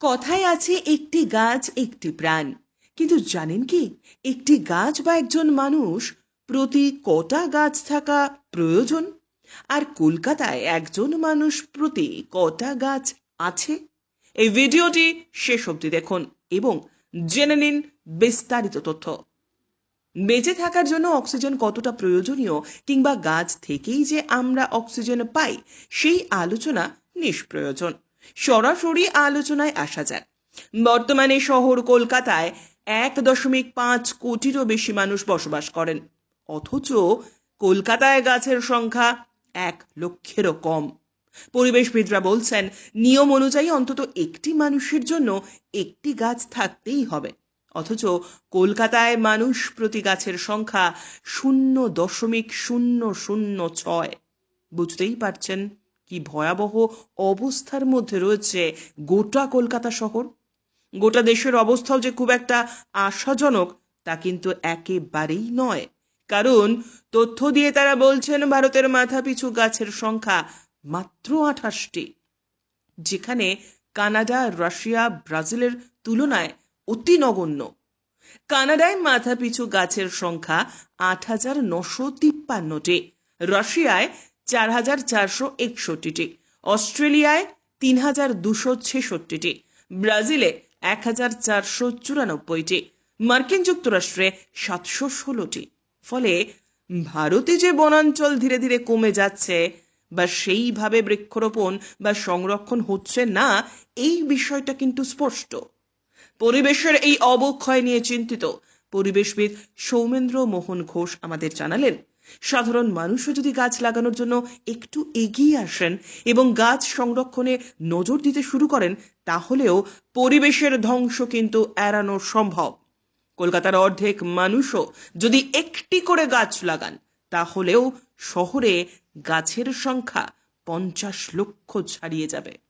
কথায় আছে একটি গাছ, একটি প্রাণ। কিন্তু জানেন কি? একটি গাছ বা একজন মানুষ প্রতি কটা গাছ থাকা প্রয়োজন? আর কলকাতায় একজন মানুষ প্রতি কটা গাছ আছে? এই ভিডিওটি শেষ অবধি দেখুন এবং জেনে নিন বিস্তারিত তথ্য। বেঁচে থাকার জন্য অক্সিজেন কতটা প্রয়োজনীয় কিংবা গাছ থেকেই যে আমরা অক্সিজেন পাই, সেই আলোচনা নিষ্প্রয়োজন। সরাসরি আলোচনায় আসা যাক। বর্তমানে শহর কলকাতায় এক দশমিক পাঁচ কোটিরও বেশি মানুষ বসবাস করেন। অথচ কলকাতায় গাছের সংখ্যা এক লক্ষেরও কম। পরিবেশবিদরা বলছেন, নিয়ম অনুযায়ী অন্তত একটি মানুষের জন্য একটি গাছ থাকতেই হবে। অথচ কলকাতায় মানুষ প্রতি গাছের সংখ্যা শূন্য দশমিক শূন্য শূন্য ছয়। বুঝতেই পারছেন কি ভয়াবহ অবস্থার মধ্যে রয়েছে গোটা কলকাতা শহর? গোটা দেশের অবস্থাও যে খুব একটা আশাজনক, তা কিন্তু একেবারেই নয়। কারণ তথ্য দিয়ে তারা বলছেন ভারতের মাথাপিছু গাছের সংখ্যা মাত্র আঠাশটি, যেখানে কানাডা, রাশিয়া, ব্রাজিলের তুলনায় অতি নগণ্য। কানাডায় মাথাপিছু গাছের সংখ্যা আট হাজার নশো তিপ্পান্নটি, রাশিয়ায় চার হাজার চারশো একষট্টিটি। অস্ট্রেলিয়ায় তিন হাজার দুশো ছেষট্টিটি। ব্রাজিলে এক হাজার চারশো চুরানব্বইটি। মার্কিন যুক্তরাষ্ট্রে সাতশো ষোলোটি। ফলে ভারতে যে বনাঞ্চল ধীরে ধীরে কমে যাচ্ছে বা সেইভাবে বৃক্ষরোপণ বা সংরক্ষণ হচ্ছে না, এই বিষয়টা কিন্তু স্পষ্ট। পরিবেশের এই অবক্ষয় নিয়ে চিন্তিত। পরিবেশবিদ সৌমেন্দ্র মোহন ঘোষ আমাদের জানালেন। সাধারণ মানুষও যদি গাছ লাগানোর জন্য একটু এগিয়ে আসেন এবং গাছ সংরক্ষণে নজর দিতে শুরু করেন, তাহলেও পরিবেশের ধ্বংস কিন্তু এড়ানো সম্ভব। কলকাতার অর্ধেক মানুষও যদি একটি করে গাছ লাগান, তাহলেও শহরে গাছের সংখ্যা পঞ্চাশ লক্ষ ছাড়িয়ে যাবে।